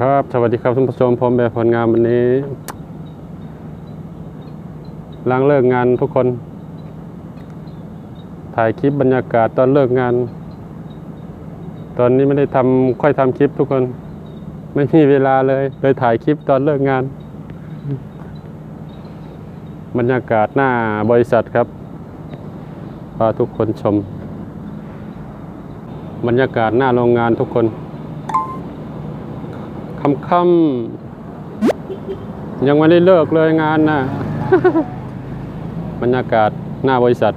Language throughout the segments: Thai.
ครับ สวัสดีครับท่านผู้ชมผมแบบผลงานวันนี้หลังเลิกงานทุกคน ถ่ายคลิปบรรยากาศตอนเลิกงาน ตอนนี้ไม่ได้ทำค่อยทำคลิปทุกคน ไม่มีเวลาเลย เลยถ่ายคลิปตอนเลิกงาน บรรยากาศหน้าบริษัทครับพาทุกคนชม บรรยากาศหน้าโรงงานทุกคน ค่ำๆยังไม่ได้เลิกเลยงานนะบรรยากาศหน้าบริษัท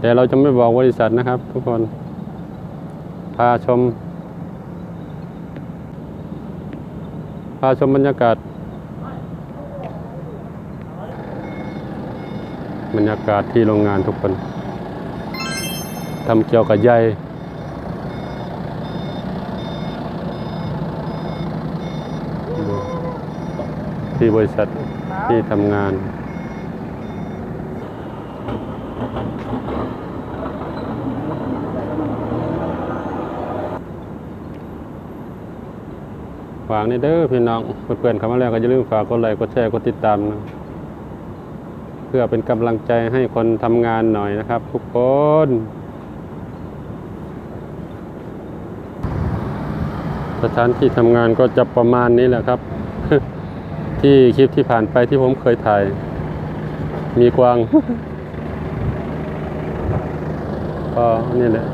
แต่เราจะไม่บอกบริษัทนะครับ ทุกคน พาชม พาชมบรรยากาศ บรรยากาศที่โรงงานทุกคนทำเกี่ยวกับใย ที่บริษัทที่ทำงาน ฝากนี่เด้อพี่น้องเพื่อนๆเข้ามาแล้วก็อย่าลืมฝากกดไลค์กดแชร์กดติดตามนะเพื่อเป็นกำลังใจให้คนทำงานหน่อยนะครับ ทุกคนสถานที่ทำงานก็จะประมาณนี้แหละครับ ที่คลิปที่ผ่านไปที่ผมเคยถ่าย มีกวางก็นี่แหละ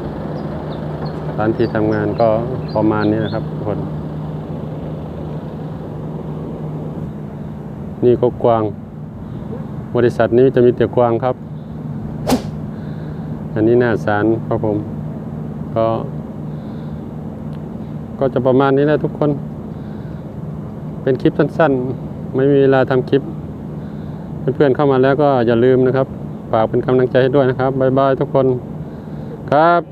สถานที่ทำงานก็ประมาณนี้นะครับทุกคน นี่ก็กวาง บริษัทนี้จะมีแต่กวางครับ อันนี้หน้าสารครับผม ก็ ก็จะประมาณนี้แหละทุกคน เป็นคลิปสั้น ๆ ไม่มีเวลาทำคลิป เพื่อนๆเข้ามาแล้วก็อย่าลืมนะครับ ฝากเป็นกำลังใจให้ด้วยนะครับ บ๊ายบายทุกคนครับ